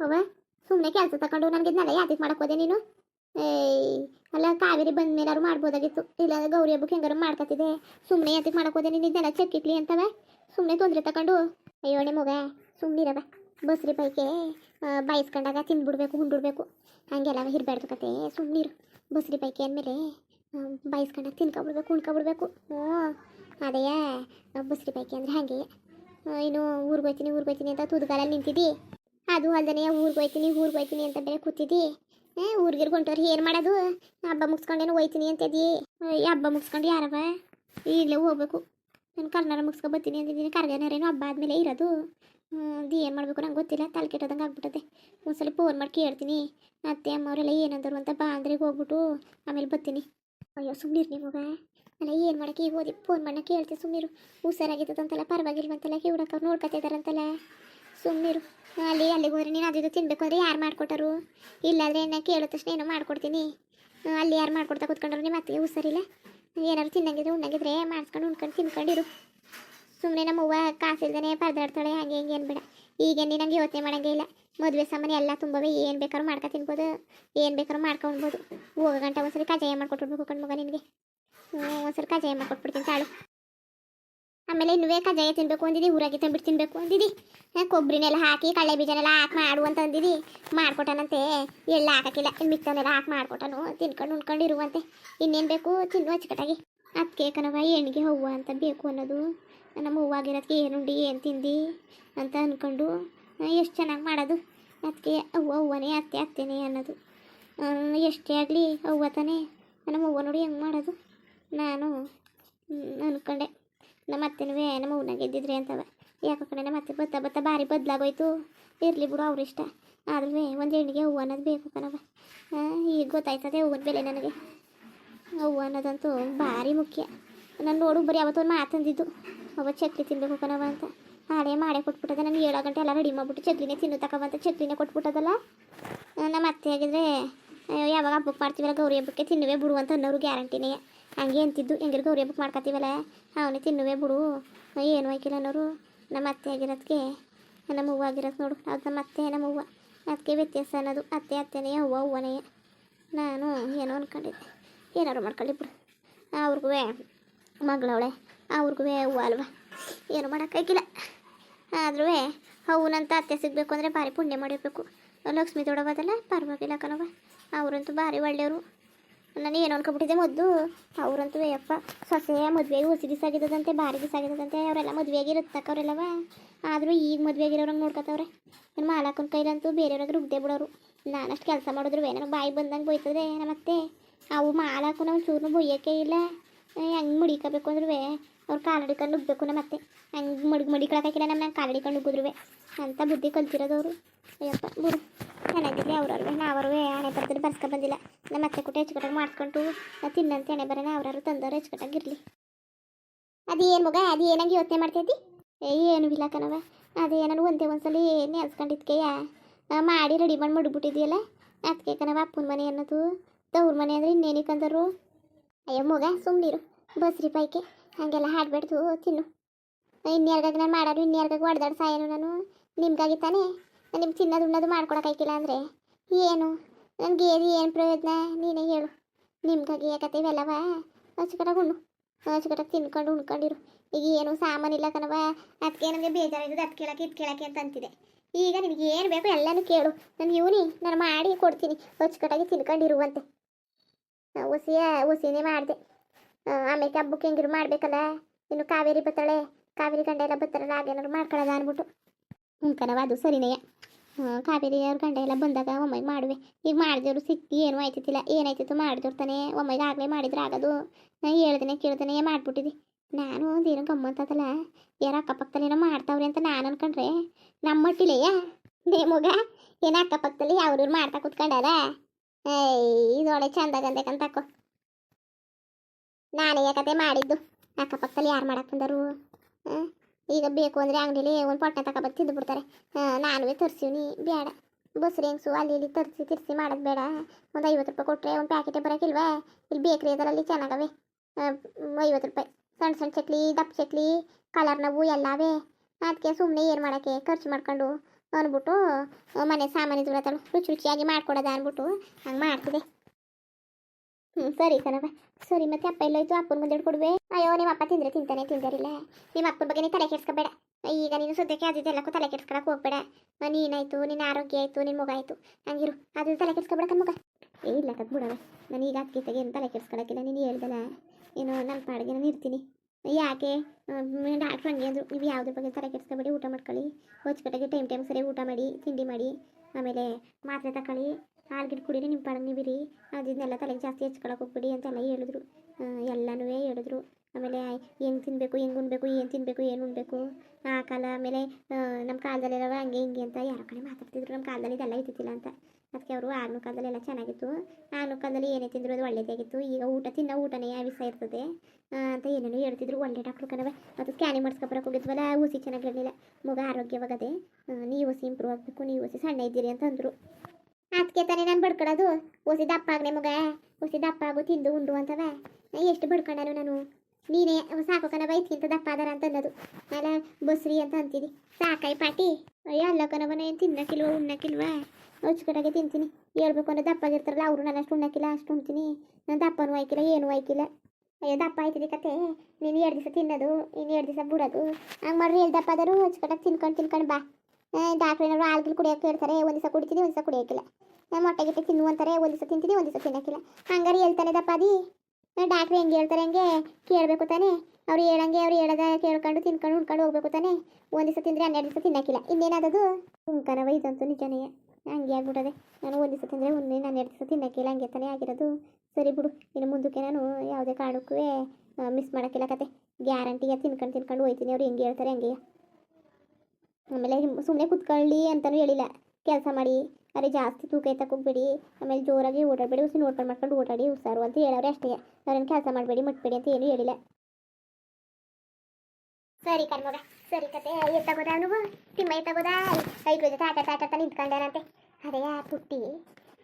ಅವ ಸುಮ್ಮನೆ ಕೆಲಸ ತಗೊಂಡು ನನಗೆ ಇದನ್ನೆಲ್ಲ ಯಾತಿಗೆ ಮಾಡಕ್ಕೆ ಹೋದೆ ನೀನು? ಏಯ್, ಅಲ್ಲ ಕಾವೇರಿ ಬಂದ ಮೇಲಾರು ಮಾಡ್ಬೋದಾಗಿತ್ತು. ಇಲ್ಲ ಗೌರಿ ಹಬ್ಬಕ್ಕೆ ಹೆಂಗಾರು ಮಾಡ್ಕತ್ತಿದೆ. ಸುಮ್ಮನೆ ಯಾತಿಗೆ ಮಾಡಕ್ಕೆ ಹೋದೆ ನೀನು ಇದನ್ನೆಲ್ಲ ಇಟ್ಲಿ ಅಂತವೆ? ಸುಮ್ಮನೆ ತೊಂದರೆ ತಗೊಂಡು ಅಯ್ಯೋ ಮಗ ಸುಮ್ಮನಿರವ ಬಸ್ರಿ ಬೈಕೆ ಬಾಯಿಸ್ಕೊಂಡಾಗ ತಿಂದ್ಬಿಡ್ಬೇಕು ಹುಂಡ್ಬಿಡ್ಬೇಕು ಹಂಗೆಲ್ಲ ಇರಬಾರ್ದು ಕತೆ. ಸುಮ್ಮನಿರು ಬಸ್ರಿ ಬೈಕೆ ಅಂದಮೇಲೆ ಬಾಯಿಸ್ಕೊಂಡಾಗ ತಿನ್ಕೊಬಿಡ್ಬೇಕು, ಉಣ್ಕೊಬಿಡ್ಬೇಕು. ಹ್ಞೂ. ಅದೇ ಬಸ್ರಿ ಬೈಕೆ ಅಂದರೆ ಹಾಗೆ. ಇನ್ನು ಊರಿಗೆ ಹೋಯ್ತೀನಿ ಊರಿಗೆ ಹೋಯ್ತೀನಿ ಅಂತ ತುದ್ಗಾಲಲ್ಲಿ ನಿಂತಿದ್ದಿ. ಅದು ಅಲ್ದನೆ, ಊರಿಗೆ ಹೋಯ್ತೀನಿ ಊರಿಗೆ ಹೋಯ್ತೀನಿ ಅಂತ ಬೇರೆ ಕೂತಿದ್ದಿ ಊರಿಗೆ ಹೊಂಟವ್ರು ಏನು ಮಾಡೋದು? ಹಬ್ಬ ಮುಗಿಸ್ಕೊಂಡೇನು ಹೋಯ್ತೀನಿ ಅಂತಿದ್ದಿ ಈ ಹಬ್ಬ ಮುಗಿಸ್ಕೊಂಡು ಯಾರವ? ಇಲ್ಲೇ ಹೋಗ್ಬೇಕು. ನಾನು ಕರ್ನಾರ ಮುಗಿಸ್ಕೊ ಬರ್ತೀನಿ ಅಂತಿದ್ದೀನಿ ಕರ್ಗನಾರೇನು ಹಬ್ಬ ಆದಮೇಲೆ ಇರೋದು. ಅದು ಏನು ಮಾಡಬೇಕು ನಂಗೆ ಗೊತ್ತಿಲ್ಲ. ತಲೆ ಕೆಟ್ಟದಂಗೆ ಆಗ್ಬಿಟ್ಟದೆ. ಒಂದ್ಸಲ ಫೋನ್ ಮಾಡಿ ಕೇಳ್ತೀನಿ. ಅತ್ತೆ ಅಮ್ಮವರೆಲ್ಲ ಏನಂದರು ಅಂತ ಬಾ ಅಂದ್ರೆ ಹೋಗ್ಬಿಟ್ಟು ಆಮೇಲೆ ಬರ್ತೀನಿ. ಅಯ್ಯೋ ಸುಮ್ಮನಿರು ನಿಮಗ ಅಲ್ಲ, ಏನು ಮಾಡೋಕೆ ಈಗ ಓದಿ ಫೋನ್ ಮಾಡಿ ಕೇಳ್ತೀನಿ ಸುಮ್ಮನಿರು ಹುಷಾರಾಗಿದ್ದದಂತಲ್ಲ, ಪರವಾಗಿಲ್ವಂತಲ್ಲ ಕಿವಿಡಕ್ಕೆ ಅವ್ರು ನೋಡ್ಕೊತಾ ಇದ್ದಾರಂತಲ್ಲ. ಸುಮ್ಮನಿರು ಅಲ್ಲಿ, ಅಲ್ಲಿಗೆ ಹೋದ್ರೆ ನೀನು ಅದು ತಿನ್ಬೇಕು ಅಂದರೆ ಯಾರು ಮಾಡಿಕೊಟ್ಟರು? ಇಲ್ಲಾಂದ್ರೆ ನಾ ಕೇಳೋ ತಕ್ಷಣ ಏನೋ ಮಾಡ್ಕೊಡ್ತೀನಿ. ಅಲ್ಲಿ ಯಾರು ಮಾಡ್ಕೊಡ್ತಾ ಕೂತ್ಕೊಂಡ್ರು ನಿಮ್ಮ ಅತ್ತಿಗೆ ಹುಷಾರಿಲ್ಲ ಏನಾದ್ರು ತಿನ್ನಂಗಿದ್ರೆ ಉಣ್ಣಂಗಿದ್ರೆ ಮಾಡಿಸ್ಕೊಂಡು, ಉಣ್ಕೊಂಡು, ತಿನ್ಕೊಂಡಿರು. ಸುಮ್ಮನೆ ನಮ್ಮ ಹೂವು ಕಾಸಿಲ್ದೇ ಪರದಾಡ್ತಾಳೆ, ಹಾಗೆ ಹಿಂಗೆ ಏನು ಬೇಡ ಈಗ ನಿನಂಗೆ ಯೋಚನೆ ಮಾಡೋಂಗೇ ಇಲ್ಲ. ಮದುವೆ ಸಾಮಾನು ಎಲ್ಲ ತುಂಬವೇ ಏನು ಬೇಕಾದ್ರೂ ಮಾಡ್ಕೊ ತಿನ್ಬೋದು. ಏನು ಬೇಕಾದ್ರೂ ಮಾಡ್ಕೊಳ್ಬೋದು ಹೋಗೋ ಗಂಟೆ ಒಂದ್ಸರಿ ಕಜಾಯ ಮಾಡ್ಕೊಟ್ಬಿಡ್ಬೇಕು ಕಣ್ಮಗ ನಿನಗೆ. ಒಂದ್ಸರಿ ಕಜಾಯ ಮಾಡ್ಕೊಟ್ಬಿಡ್ತೀನಿ ತಾಳು. ಆಮೇಲೆ ಇನ್ನುವೇ ಕಜಾಯ ತಿನ್ಬೇಕು ಅಂದಿದ್ದಿ ಊರಾಗಿ ತಂದ್ಬಿಟ್ಟು ತಿನ್ಬೇಕು ಅಂದಿದ್ದಿ ಕೊಬ್ಬರಿನೆಲ್ಲ ಹಾಕಿ, ಕಳ್ಳೆ ಬೀಜನೆಲ್ಲ ಹಾಕಿ ಮಾಡು ಅಂತ ಅಂದಿದ್ದಿ ಮಾಡ್ಕೊಟ್ಟನಂತೆ. ಎಲ್ಲ ಹಾಕಕ್ಕಿಲ್ಲ ಮಿಕ್ಕನೆಲ್ಲ ಹಾಕಿ ಮಾಡ್ಕೊಟ್ಟನು. ತಿನ್ಕೊಂಡು ಉಣ್ಕೊಂಡು ಇರುವಂತೆ. ಇನ್ನೇನು ಬೇಕು? ತಿನ್ನು ಅಚ್ಚುಕಟ್ಟಾಗಿ. ಅದಕ್ಕೆ ಕಣವ ಹೆಣ್ಣಿಗೆ ಹೂವು ಅಂತ ಬೇಕು ಅನ್ನೋದು. ನಮ್ಮ ಹೂವಾಗಿರೋದಕ್ಕೆ ಏನುಂಡಿ ಏನು ತಿಂದು ಅಂತ ಅಂದ್ಕೊಂಡು ಎಷ್ಟು ಚೆನ್ನಾಗಿ ಮಾಡೋದು. ಅದಕ್ಕೆ ಅವ್ವ ಹೂವನೇ ಅತ್ತೆ ಅತ್ತೇನೆ ಅನ್ನೋದು. ಎಷ್ಟೇ ಆಗಲಿ ಅವ್ವ ತಾನೇ. ನಮ್ಮ ಹೂವು ನೋಡಿ ಹೆಂಗೆ ಮಾಡೋದು. ನಾನು ಅಂದ್ಕೊಂಡೆ ನಮ್ಮ ಅತ್ತೆನೂ ನಮ್ಮ ಊನಾಗ ಗೆದ್ದಿದ್ರೆ ಅಂತವ. ಯಾಕೋ ಕಣೆ ನಮ್ಮ ಅತ್ತೆ ಬತ್ತ ಬತ್ತ ಭಾರಿ ಬದಲಾಗೋಯ್ತು. ಇರಲಿ ಬಿಡು ಅವ್ರ ಇಷ್ಟ. ಆದ್ರೂ ಒಂದು ಹೆಣ್ಣಿಗೆ ಹೂವು ಅನ್ನೋದು ಬೇಕು ಕಣವ ಈಗ ಗೊತ್ತಾಯ್ತದೆ ಹೂವಿನ ಬೆಲೆ ನನಗೆ. ಹೂವು ಅನ್ನೋದಂತೂ ಭಾರಿ ಮುಖ್ಯ. ನಾನು ನೋಡು, ಬರೀ ಅವತ್ತೊಂದು ಮಾತಂದಿದ್ದು ಅವ ಚಕ್ಲಿ ತಿನ್ಬೇಕು ಕಣವ ಅಂತ. ಹಾಳೆ ಮಾಡೇ ಕೊಟ್ಬಿಟ್ಟದೆ ನನಗೆ ಏಳು ಗಂಟೆ ಎಲ್ಲ ರೆಡಿ ಮಾಡ್ಬಿಟ್ಟು ಚಕ್ಲಿನೇ ತಿನ್ನು ತಗೊಬಂತ ಚಕ್ಲಿನೇ ಕೊಟ್ಬಿಟ್ಟದಲ್ಲ. ನಮ್ಮ ಅತ್ತೆ ಆಗಿದ್ರೆ ಅಯ್ಯೋ, ಯಾವಾಗ ಹಬ್ಬಕ್ಕೆ ಮಾಡ್ತೀವಲ್ಲ ಗೌರಿ ಹಬ್ಬಕ್ಕೆ ತಿನ್ನುವೆ ಬಿಡುವಂತ ಅನ್ನೋರು ಗ್ಯಾರಂಟಿನೇ ಹಂಗೆ ಅಂತಿದ್ದು ಹೆಂಗಿರು ಗೌರಿ ಹಬ್ಬಕ್ಕೆ ಮಾಡ್ಕೊತೀವಲ್ಲ ಅವನೇ ತಿನ್ನುವೆ ಬಿಡು. ಏನು ಹಾಕಿಲ್ಲ ಅನ್ನೋರು ನಮ್ಮ ಅತ್ತೆ ಆಗಿರೋದಕ್ಕೆ ನಮ್ಮ ಹೂವು ಆಗಿರೋದು ನೋಡು. ಅದು ನಮ್ಮ ಅತ್ತೆ, ನಮ್ಮ ಹೂವು ಅದಕ್ಕೆ ವ್ಯತ್ಯಾಸ ಅನ್ನೋದು ಅತ್ತೆ ಅತ್ತೆನೇ ಹೂವು ಹೂವನೇ ನಾನು ಏನೋ ಅನ್ಕೊಂಡಿದ್ದೆ. ಏನಾರು ಮಾಡ್ಕೊಳ್ಳಿ ಬಿಡು. ಅವ್ರಿಗೂ ಮಗಳವಳೆ ಅವ್ರಿಗೂ ಹೂವು ಅಲ್ವ? ಏನು ಮಾಡೋಕ್ಕಾಗಿಲ್ಲ. ಆದ್ರೂ ಅವನಂತ ಅತ್ತೆ ಸಿಗಬೇಕು ಅಂದರೆ ಭಾರಿ ಪುಣ್ಯ ಮಾಡಿರಬೇಕು. ಲಕ್ಷ್ಮಿ ಬದಲ ಪರವಾಗಿಲ್ಲ ಕಣವ ಅವರಂತೂ ಭಾರಿ ಒಳ್ಳೆಯವರು. ನಾನು ಏನು ಅನ್ಕೊಬಿಟ್ಟಿದ್ದೆ ಮೊದಲು. ಅವ್ರಂತೂ ಯಪ್ಪ ಸೊಸೆಯ ಮದುವೆಗೆ ಹೊಸ ದಿವಸ ಆಗಿದ್ದದಂತೆ ಭಾರಿ ದಿವಸ ಆಗಿದ್ದದಂತೆ ಅವರೆಲ್ಲ ಮದುವೆಗೆ ಇರುತ್ತಕ್ಕವರೆಲ್ಲವ ಆದರೂ ಈಗ ಮದುವೆಗಿರೋರಂಗೆ ನೋಡ್ಕೊತವ್ರೆ. ನನ್ನ ಮಾಲಕ್ಕನ ಕೈಲಂತೂ ಬೇರೆಯವ್ರಿಗೆ ರುಗ್ದೇ ಬಿಡೋರು. ನಾನು ಅಷ್ಟು ಕೆಲಸ ಮಾಡಿದ್ರು ನನಗೆ ಬಾಯಿ ಬಂದಂಗೆ ಬೈತದೆ ನಮ್ಮತ್ತೆ. ಅವು ಮಾಡಾಕು ನಾವು ಚೂರು ಬೊಯ್ಯೋಕ್ಕೆ ಇಲ್ಲ. ಹೆಂಗೆ ಮುಡಿಕೋಬೇಕು ಅಂದ್ರೂ ಅವ್ರು ಕಾಲು ಹಿಡ್ಕೊಂಡು ನುಗ್ಬೇಕು ನಮ್ಮತ್ತೆ. ಹಂಗೆ ಮಡಿ ಮಡಿಕೊಳಕ್ಕಾಗಿಲ್ಲ ನಮ್ಮ ಕಾಲು ಹಿಡ್ಕೊಂಡು ನುಗ್ಗಿದ್ರು ಅಂತ ಬುದ್ಧಿ ಕಲ್ತಿರೋದು ಅವರು. ಅಯ್ಯಪ್ಪ ಬಿಡು. ಚೆನ್ನಾಗಿರಲಿ ಅವ್ರವ್ರು ನಾವ್ರವೇ ಹಣೆ ಬರ್ತದೆ, ಬರ್ಸ್ಕೊ ಬಂದಿಲ್ಲ. ನಮ್ಮ ಅತ್ತೆ ಕುಟ್ಟ ಹೆಚ್ಚುಕಟ್ಟಾಗಿ ಮಾಡಿಸ್ಕೊಂಡು ತಿನ್ನಂತೆ ಹಣೆ ಬರೋಣ ಅವ್ರವ್ರು ತಂದವ್ರು ಅದು ಏನು ಮಗ, ಅದು ಏನಂಗೆ ಯೋಚನೆ ಮಾಡ್ತೈತಿ ಏನು ಇಲ್ಲ ಕಣವ ಅದೇ ನಾನು ಒಂದೇ ಒಂದ್ಸಲಿ ನೆನ್ಸ್ಕೊಂಡಿದ್ಕೆಯ ಮಾಡಿ ರೆಡಿ ಮಾಡಿ ಮಡ್ಬಿಟ್ಟಿದ್ಯಲ್ಲ ಅದಕ್ಕೆ ಕಣವ ಅಪ್ಪನ ಮನೆ ಅನ್ನೋದು, ತವ್ರ ಮನೆ ಅಂದ್ರೆ ಇನ್ನೇನಕ್ಕೆ ಅಂದರು ಅಯ್ಯೋ, ಮಗ ಸುಮ್ಮನಿರು ಬಸ್ರಿ ಪೈಕೆ ಹಾಗೆಲ್ಲ ಹಾಡ್ಬೇಡ್ದು, ತಿನ್ನು. ಇನ್ಯಾರ್ಗಾಗಿ ನಾನು ಮಾಡೋರು, ಇನ್ಯಾರ್ಗಾಗಿ ಹೊಡೆದಾಡ್ಸಾಯನು ನಾನು? ನಿಮ್ಗಾಗಿ ತಾನೇ? ನಿಮ್ಗೆ ತಿನ್ನೋದು ಉಣ್ಣೋದು ಮಾಡ್ಕೊಡಕ್ಕಾಯ್ಕಿಲ್ಲ ಅಂದರೆ? ಏನು? ನನಗೆ ಏನು ಏನು ಪ್ರಯೋಜನ? ನೀನೇ ಹೇಳು. ನಿಮ್ಗಾಗಿ ಯಾಕತ್ತೆ ಇವೆಲ್ಲವ? ಅಚ್ಚುಕಟ್ಟಾಗಿ ಉಣ್ಣು. ಅಚ್ಚುಕಟ್ಟಾಗಿ ತಿನ್ಕೊಂಡು ಉಣ್ಕೊಂಡಿರು. ಈಗ ಏನು ಸಾಮಾನಿಲ್ಲ ಕಣವ ಅದಕ್ಕೆ ನನಗೆ ಬೇಜಾರಾಗಿದೆ ಅದು ಕೇಳಕ್ಕೆ, ಇದು ಕೇಳಕ್ಕೆ ಅಂತ ಅಂತಿದೆ. ಈಗ ನಿಮ್ಗೆ ಏನು ಬೇಕು ಎಲ್ಲನೂ ಕೇಳು. ನಾನು ಇವನಿ ನಾನು ಮಾಡಿ ಕೊಡ್ತೀನಿ. ಅಚ್ಚುಕಟ್ಟಾಗಿ ತಿನ್ಕೊಂಡಿರುವಂತೆ. ಹುಸಿಯ, ಹುಸಿನೇ ಮಾಡಿದೆ. ಆಮೇಲೆ ಹಬ್ಬಕ್ಕೆ ಹೆಂಗಿರು ಮಾಡಬೇಕಲ್ಲ? ಇನ್ನು ಕಾವೇರಿ ಬತ್ತಾಳೆ, ಕಾವೇರಿ ಗಂಡ ಎಲ್ಲ ಬರ್ತಾರಲ್ಲ ಹಾಗೇನಾದ್ರು ಮಾಡ್ಕೊಳ್ಳೋದ ಅಂದ್ಬಿಟ್ಟು. ಕಣವ ಅದು ಸರಿನೇ. ಹ್ಮ್, ಕಾವೇರಿ ಅವ್ರ ಗಂಡ ಎಲ್ಲ ಬಂದಾಗ ಒಮ್ಮೆ ಮಾಡುವೆ. ಈಗ ಮಾಡಿದವರು ಸಿಕ್ಕಿ ಏನು ಆಯ್ತಿತ್ತಿಲ್ಲ ಏನಾಯ್ತಿತ್ತು ಮಾಡಿದವ್ರು ತಾನೇ. ಒಮ್ಮೆಗೆ ಆಗಲೇ ಮಾಡಿದ್ರೆ ಆಗೋದು. ನಾನು ಹೇಳ್ದೇನೆ ಕೇಳ್ದೇನೆ ಮಾಡ್ಬಿಟ್ಟಿದ್ದೆ ನಾನು ಒಂದೇನೋ ಗಮ್ಮತ್ತದಲ್ಲ ಯಾರು ಅಕ್ಕಪಕ್ಕದಲ್ಲಿ ಏನೋ ಮಾಡ್ತಾವ್ರಿ ಅಂತ ನಾನು ಅನ್ಕೊಂಡ್ರೆ ನಮ್ಮ ಮಟ್ಟಿಲೆಯ? ದೇ ಮಗ ಏನೋ ಅಕ್ಕಪಕ್ಕದಲ್ಲಿ ಅವ್ರವ್ರು ಮಾಡ್ತಾ ಕುತ್ಕೊಂಡಾರ? ಏಯ್ ಇದೊಳೆ ಚಂದಾಗಂದೇಕಂತ ತಕೋ. ನಾನೇ ಯಾಕತೆ ಮಾಡಿದ್ದು. ಅಕ್ಕಪಕ್ಕದಲ್ಲಿ ಯಾರು ಮಾಡಕ್ಕೆ ಬಂದರು? ಈಗ ಬೇಕು ಅಂದರೆ ಅಂಗಡಿಲಿ ಒಂದು ಪೊಟ್ಟೆ ತಗೊಬಂದು ತಿಂದು ಬಿಡ್ತಾರೆ. ನಾನುವೇ ತರಿಸಿವ್ನಿ ಬೇಡ ಬಸ್ರಿ ಹೆಂಗ್ಸು, ಅಲ್ಲಿ ಇಲ್ಲಿ ತರಿಸಿ ತಿರ್ಸಿ ಮಾಡೋದು ಬೇಡ. ಒಂದು ಐವತ್ತು ರೂಪಾಯಿ ಕೊಟ್ಟರೆ ಒಂದು ಪ್ಯಾಕೆಟೇ ಬರೋಕ್ಕಿಲ್ವಾ ಇಲ್ಲಿ ಬೇಕ್ರಿ ಅದರಲ್ಲಿ ಚೆನ್ನಾಗವೆ. ಐವತ್ತು ರೂಪಾಯಿ. ಸಣ್ಣ ಸಣ್ಣ ಚಕ್ಲಿ, ದಪ್ಪ ಚಕ್ಲಿ ಕಲರ್ ನೋವು ಎಲ್ಲವೇ. ಅದಕ್ಕೆ ಸುಮ್ಮನೆ ಏನು ಮಾಡೋಕ್ಕೆ? ಖರ್ಚು ಮಾಡ್ಕೊಂಡು. ಅಂದ್ಬಿಟ್ಟು ಮನೆ ಸಾಮಾನು ಇದ್ಬಿಡತ್ತಳು ರುಚಿ ರುಚಿಯಾಗಿ ಮಾಡ್ಕೊಡೋದ ಅಂದ್ಬಿಟ್ಟು ಹಂಗೆ ಮಾಡ್ತಿದೆ. ಹ್ಞೂ ಸರಿ ಕಣವ ಸರಿ, ಮತ್ತೆ ಅಪ್ಪ ಎಲ್ಲೋಯ್ತು? ಅಪ್ಪನ ಮುಂದೆ ಕೊಡುವೆ ಅಯ್ಯೋ, ನಿಮ್ಮ ಅಪ್ಪ ತಿಂದ್ರೆ ತಿಂತಾನೆ, ತಿಂದಾರಿಲ್ಲ. ನಿಮ್ಮ ಅಪ್ಪನ ಬಗ್ಗೆ ತಲೆ ಕೆಡ್ಸ್ಕೊಬೇಡ. ಈಗ ನೀನು ಸದ್ಯಕ್ಕೆ ಅದಿದ್ದೆಲ್ಲಕ್ಕೂ ತಲೆ ಕೆಡ್ಸ್ಕೊಳಕ್ಕೆ ಹೋಗ್ಬೇಡ. ನೀನಾಯ್ತು, ನಿನ್ನ ಆರೋಗ್ಯ ಆಯಿತು, ನಿನ್ನ ಮಗ ಆಯಿತು. ಹಂಗಿರು, ಅದು ತಲೆ ಕೆಡ್ಸ್ಕೊಬೇಡ ಕಣ್ಮಗ ಏ, ಇಲ್ಲ ಕದ್ ಬಿಡವೆ ನಾನು ಈಗ ಅದಕ್ಕೆ ಏನು ತಲೆ ಕೆಡ್ಸ್ಕೊಳಕ್ಕಿಲ್ಲ, ನೀನು ಹೇಳ್ದಲ್ಲ. ಏನೋ ನನ್ನ ಪಾಡಿಗೆ ನಾನು ಇರ್ತೀನಿ. ಯಾಕೆ? ಡಾಕ್ಟ್ರ್ ಹಂಗೆ ಅಂದರು. ನೀವು ಯಾವುದ್ರ ಬಗ್ಗೆ ತಲೆ ಕೆಡ್ಸ್ಕೊಬೇಡಿ, ಊಟ ಮಾಡ್ಕೊಳ್ಳಿ. ಹೊಚ್ಕಟ್ಟಾಗಿ ಟೈಮ್ ಟೈಮ್ ಸರಿ ಊಟ ಮಾಡಿ, ತಿಂಡಿ ಮಾಡಿ, ಆಮೇಲೆ ಮಾತ್ರೆ ತಗೊಳ್ಳಿ ಹಾಲ್ಗಿಟ್ಟು ಕುಡಿರಿ ನಿಮ್ಮ ಪಾಡಿಗೆ ನೀವು ಇರಿ ಅದನ್ನೆಲ್ಲ ತಲೆಗೆ ಜಾಸ್ತಿ ಹೆಚ್ಕೊಳಕ್ಕೆ ಹೋಗ್ಬಿಡಿ ಅಂತೆಲ್ಲ ಹೇಳಿದ್ರು. ಎಲ್ಲನೂ ಹೇಳಿದ್ರು. ಆಮೇಲೆ ಹೆಂಗೆ ತಿನ್ನಬೇಕು ಹೆಂಗೆ ಉಣ್ಬೇಕು, ಏನು ತಿನ್ನಬೇಕು ಏನು ಉಣ್ಬೇಕು. ಆ ಕಾಲ ಆಮೇಲೆ ನಮ್ಮ ಕಾಲದಲ್ಲೆಲ್ಲ ಹಂಗೆ ಹಿಂಗೆ ಅಂತ ಯಾರೋ ಕಡೆ ಮಾತಾಡ್ತಿದ್ರು. ನಮ್ಮ ಕಾಲದಲ್ಲಿ ಇದೆಲ್ಲ ಇದ್ದಿದ್ದಿಲ್ಲ ಅಂತ. ಅದಕ್ಕೆ ಅವರು ಆಗಿನ ಕಾಲದಲ್ಲೆಲ್ಲ ಚೆನ್ನಾಗಿತ್ತು. ಆಗಿನ ಕಾಲದಲ್ಲಿ ಏನೇ ತಿಂದರು ಅದು ಒಳ್ಳೇದಾಗಿತ್ತು. ಈಗ ಊಟ ತಿನ್ನೋ ಊಟನೇ ವಿಷ ಇರ್ತದೆ. ಅಂತ ಏನೇನು ಹೇಳ್ತಿದ್ರು. ಒಳ್ಳೆ ಡಾಕ್ಟ್ರು ಕಣವೆ ಅದು ಸ್ಕ್ಯಾನಿಂಗ್ ಮಾಡಿಸ್ಕೊಬರಕ್ಕೆ ಹೋಗಿದ್ವಲ್ಲ ಊಸಿ ಚೆನ್ನಾಗಿರಲಿಲ್ಲ. ಮಗ ಆರೋಗ್ಯವಾಗದೆ ನೀವು ಹೊಸಿ ಇಂಪ್ರೂವ್ ಆಗಬೇಕು ನೀವು ಊಸಿ ಸಣ್ಣ ಇದ್ದೀರಿ ಅಂತ ಅಂದರು. ಅದಕ್ಕೆ ತಾನೇ ನಾನು ಬಡ್ಕೊಳೋದು? ಹೊಸಿ ದಪ್ಪ ಮಗ. ಹೊಸಿ ದಪ್ಪ ಆಗು ತಿಂದು ಉಂಡು ಅಂತವ. ಎಷ್ಟು ಬಡ್ಕೊಂಡನು ನಾನು? ನೀನೇ ಸಾಕು ಕಣವ ಇದಕ್ಕಿಂತ ದಪ್ಪ ಅದಾರ ಅಂತ ಅನ್ನೋದು. ಅಲ್ಲ, ಬಸ್ರಿ ಅಂತ ಅಂತೀನಿ. ಸಾಕಾಯಿ ಪಾಟಿ. ಅಯ್ಯೋ, ಅಲ್ಲ ಕಣವನ ಏನು ತಿನ್ನಕ್ಕಿಲ್ವ, ಉಣ್ಣಕ್ಕಿಲ್ವಾ? ಹೊಚ್ಕಟಾಗೆ ತಿಂತೀನಿ. ಹೇಳ್ಬೇಕು ಅಂದ್ರೆ ದಪ್ಪಾಗಿರ್ತಾರಲ್ಲ ಅವರು ನಾನು ಅಷ್ಟು ಉಣ್ಣಕ್ಕಿಲ್ಲ, ಅಷ್ಟು ಉಣ್ತೀನಿ. ನಾನು ದಪ್ಪನೂ ಆಯ್ಕಿಲ್ಲ, ಏನು ಆಯ್ಕಿಲ್ಲ. ಅಯ್ಯೋ ದಪ್ಪ ಆಯ್ತಿದೆ ಕತೆ. ನೀನು ಎರಡು ದಿವಸ ತಿನ್ನೋದು ಇನ್ನು ಎರಡು ದಿವಸ ಬಿಡೋದು. ಹಂಗೆ ಮಾಡ್ರಿ ಎಲ್ಲಿ ದಪ್ಪ ಆದರೂ ಹೊಚ್ಕಟಾಗಿ ತಿನ್ಕೊಂಡು ತಿನ್ಕೊಂಡು ಬಾ. ಡಾಕ್ಟ್ರ್ ಏನಾದ್ರು ಹಾಲ್ಗಿಲ್ ಕುಡಿಯೋಕೆ ಹೇಳ್ತಾರೆ, ಒಂದು ದಿವಸ ಕುಡಿತೀನಿ, ಒಂದು ದಿವಸ ಕುಡಿಯೋಕ್ಕಿಲ್ಲ ಮೊಟ್ಟೆ ಗಿಟ್ಟೆ ತಿನ್ನು ಅಂತಾರೆ, ಒಂದು ತಿಂತೀನಿ, ಒಂದು ದಿವಸ ತಿನ್ನಕ್ಕಿಲ್ಲ ಹಂಗಾರೆ ಹೇಳ್ತಾನೆ, ದಪ್ಪ ಅದಿ ಡಾಕ್ಟ್ರ್ ಹೆಂಗೆ ಹೇಳ್ತಾರೆ ಹಂಗೆ? ಕೇಳಬೇಕು ತಾನೆ. ಅವ್ರು ಹೇಳಂಗೆ, ಅವ್ರು ಹೇಳದ ಕೇಳ್ಕೊಂಡು, ತಿನ್ಕೊಂಡು, ಉಣ್ಕೊಂಡು ಹೋಗ್ಬೇಕು ತಾನೆ. ಒಂದು ದಿವಸ ತಿಂದರೆ ಹನ್ನೆರಡು ದಿವಸ ತಿನ್ನಕ್ಕಿಲ್ಲ ಇನ್ನೇನಾದದು? ಸುಮ್ಕನವ ಇದಂತೂ ನಿಜನೇ. ಹಂಗೆ ಆಗ್ಬಿಟ್ಟದೆ. ನಾನು ಒಂದು ದಿವಸ ತಿಂದರೆ ಒಂದೇ ಹನ್ನೆರಡು ದಿವಸ ತಿನ್ನಕ್ಕಿಲ್ಲ ಹಂಗೆ ತಾನೇ ಆಗಿರೋದು. ಸರಿ ಬಿಡು, ಇನ್ನು ಮುಂದಕ್ಕೆ ನಾನು ಯಾವುದೇ ಕಾರಣಕ್ಕೂ ಮಿಸ್ ಮಾಡೋಕ್ಕಿಲ್ಲ ಕತೆ. ಗ್ಯಾರಂಟಿಗೆ ತಿನ್ಕೊಂಡು ತಿನ್ಕೊಂಡು ಹೋಯ್ತೀನಿ. ಅವ್ರು ಹೆಂಗೆ ಹೇಳ್ತಾರೆ ಹಂಗೆ ಆಮೇಲೆ ಸುಮ್ಮನೆ ಕುತ್ಕೊಳ್ಳಿ ಅಂತಲೂ ಹೇಳಿಲ್ಲ. ಕೆಲಸ ಮಾಡಿ. ಅರೆ ಜಾಸ್ತಿ ತೂಕ ಹೋಗ್ಬೇಡಿ. ಆಮೇಲೆ ಜೋರಾಗಿ ಓಡಾಡಬೇಡಿ ಉಸಿ ನೋಡ್ಕೊಂಡು ಮಾಡ್ಕೊಂಡು ಓಡಾಡಿ ಹುಷಾರು ಅಂತ ಹೇಳವ್ರೆ ಅಷ್ಟೇ. ಅವ್ರೇನು ಕೆಲಸ ಮಾಡಬೇಡಿ, ಮುಟ್ಬೇಡಿ ಅಂತ ಏನು ಹೇಳಿಲ್ಲ. ಸರಿ ಕಣ್ಮಗ, ಸರಿ ಕತೆ. ಎತ್ತಾಗೋದ ಅವನು ತಿಮ್ಮ ಎತ್ತಾಗೋದ ಐಕ್ಳ ಜೊತೆ ಆಟ ಆಟ ನಿಂತ್ಕೊಂಡಾನಂತೆ. ಅದೇ ಪುಟ್ಟಿ.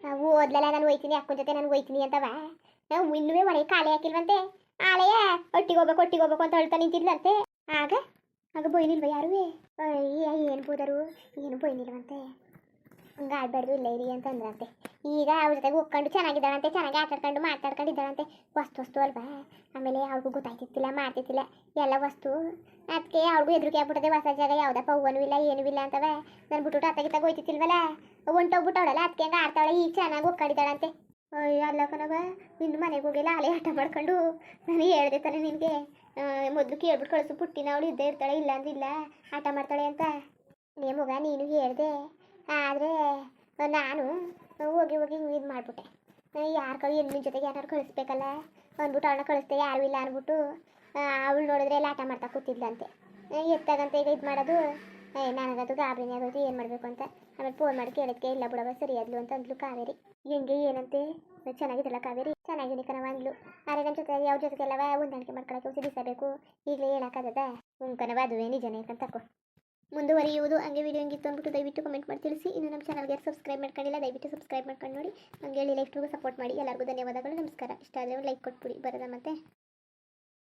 ನಾವು ಓದ್ಲಲ್ಲ ನಾನು ಹೋಯ್ತೀನಿ ಅಕ್ಕನ ಜೊತೆ ನಾನು ಹೋಯ್ತೀನಿ ಅಂತವ. ನಾವು ಇನ್ನೂ ಒಳಗೆ ಖಾಲಿ ಹಾಕಿಲ್ವಂತೆ. ಆಲೆಯ, ಒಟ್ಟಿಗೆ ಹೋಗ್ಬೇಕು ಒಟ್ಟಿಗೆ ಹೋಗ್ಬೇಕು ಅಂತ ಹೇಳ್ತಾ ನಿಂತಿದ್ಲಂತೆ. ಆಗ? ಆಗ ಬೈನಿಲ್ವ ಯಾರು? ಅಯ್ಯ ಏನು ಬೋದರು ಏನು ಬೈನಿಲ್ವಂತೆ ಹಂಗೆ ಆಡ್ಬಾರ್ದು ಇಲ್ಲ ಇರಿ ಅಂತ ಅಂದ್ರಂತೆ ಈಗ ಅವ್ರ ಜೊತೆಗೆ ಹೋಗ್ಕೊಂಡು ಚೆನ್ನಾಗಿದ್ದಾಳಂತೆ, ಚೆನ್ನಾಗಿ ಆಟಾಡ್ಕೊಂಡು ಮಾತಾಡ್ಕೊಂಡಿದ್ದಾಳಂತೆ. ವಸ್ತು ವಸ್ತು ಅಲ್ವಾ? ಆಮೇಲೆ ಅವ್ರಿಗೂ ಗೊತ್ತಾಯ್ತಿತ್ತಿಲ್ಲ, ಮಾಡ್ತಿತ್ತಿಲ್ಲ. ಎಲ್ಲ ವಸ್ತು. ಅದಕ್ಕೆ ಅವ್ರಿಗೂ ಹೆದರಿಕೆ ಆಗ್ಬಿಟ್ಟದೆ, ಹೊಸ ಜಾಗ ಯಾವುದಪ್ಪ ಹೂವನೂ ಇಲ್ಲ, ಏನೂ ಇಲ್ಲ ಅಂತವ. ನಾನು ಬಿಟ್ಬಿಟ್ಟು ಅತ್ತಗಿತ್ತಾಗ ಹೋಯ್ತಿತ್ತಿಲ್ವಲ್ಲ ಅವಳಲ್ಲ ಅದಕ್ಕೆ ಹಂಗೆ ಆಡ್ತಾವಳೆ, ಈಗ ಚೆನ್ನಾಗಿ ಹೋಗ್ಕೊಂಡಿದ್ದಾಳಂತೆ ಅಯ್ಯೋ ಅಲ್ಲ ಕಣವ ನಿನ್ನ ಮನೆಗೆ ಹೋಗಿಲ್ಲ ಅಲೆ ಆಟ ಮಾಡ್ಕೊಂಡು ನಾನು ಹೇಳ್ದೆ ತಾನೆ ನಿನಗೆ. ಮೊದಲು ಕೇಳ್ಬಿಟ್ಟು ಕಳಿಸು, ಪುಟ್ಟಿನ ಅವಳು ಇದ್ದೇ ಇರ್ತಾಳೆ, ಇಲ್ಲ ಅಂದಿಲ್ಲ ಆಟ ಮಾಡ್ತಾಳೆ ಅಂತ. ನೀ ಮಗ, ನೀನು ಹೇಳ್ದೆ. ಆದರೆ, ನಾನು ಹೋಗಿ ಹೋಗಿ ಇದು ಮಾಡಿಬಿಟ್ಟೆ. ಯಾರು ಕಳು ಹೆಣ್ಣಿನ ಜೊತೆಗೆ ಯಾರು ಕಳಿಸ್ಬೇಕಲ್ಲ? ಅಂದ್ಬಿಟ್ಟು ಅವಳನ್ನ ಕಳಿಸ್ದೆ, ಯಾರು ಇಲ್ಲ ಅಂದ್ಬಿಟ್ಟು. ಅವಳು ನೋಡಿದ್ರೆ ಎಲ್ಲ ಆಟ ಮಾಡ್ತಾ ಕೂತಿದ್ಲಂತೆ. ಎತ್ತಾಗಂತ ಈಗ ಇದು ಮಾಡೋದು? ನನಗದು ಗಾಬರಿನೇ ಆಗೋದು, ಏನು ಮಾಡಬೇಕು ಅಂತ. ಆಮೇಲೆ ಫೋನ್ ಮಾಡಿ ಕೇಳಕ್ಕೆ ಇಲ್ಲ ಬಿಡವ ಸರಿ ಆದ್ಲು ಅಂತ ಅಂದ್ಲು ಕಾವೇರಿ. ಹೆಂಗೆ, ಏನಂತೆ? ಚೆನ್ನಾಗಿದ್ದಲ್ಲ ಕಾವೇರಿ? ಚೆನ್ನಾಗಿದೆ ಕಣವ ಅಂದ್ಲು. ಆದರೆ ನಮ್ಮ ಜೊತೆ ಯಾವ ಜೊತೆಗೆಲ್ಲವ ಹೊಂದಾಣಿಕೆ ಮಾಡ್ಕೊಳಕ್ಕೆ ಹೊಸ ದಿವಸ ಬೇಕು ಈಗಲೇ ಹೇಳೋಕ್ಕಾಗದ? ಹ್ಞೂ ಕಣವ ಅದುವೇ ನಿಜನೇ ಅಂತ ತಕೋ. ಮುಂದುವರಿಯುವುದು, ಹಂಗೆ ವಿಡಿಯೋ ಹೆಂಗಿತ್ತು ಅಂದ್ಬಿಟ್ಟು ದಯವಿಟ್ಟು ಕಮೆಂಟ್ ಮಾಡಿ ತಿಳಿಸಿ. ಇನ್ನು ನಮ್ಮ ಚಾನಲ್ಗೆ ಸಬ್ಸ್ಕ್ರೈಬ್ ಮಾಡ್ಕೊಂಡಿಲ್ಲ, ದಯವಿಟ್ಟು ಸಬ್ಸ್ಕ್ರೈಬ್ ಮಾಡ್ಕೊಂಡು ನೋಡಿ. ಹಂಗೆ ಹೇಳಿ ಲೈಫ್ಗೂ ಸಪೋರ್ಟ್ ಮಾಡಿ. ಎಲ್ಲರಿಗೂ ಧನ್ಯವಾದಗಳು, ನಮಸ್ಕಾರ. ಇಷ್ಟ ಆದರೆ ಲೈಕ್ ಕೊಟ್ಬಿಡಿ. ಬರೋದ ಮತ್ತೆ?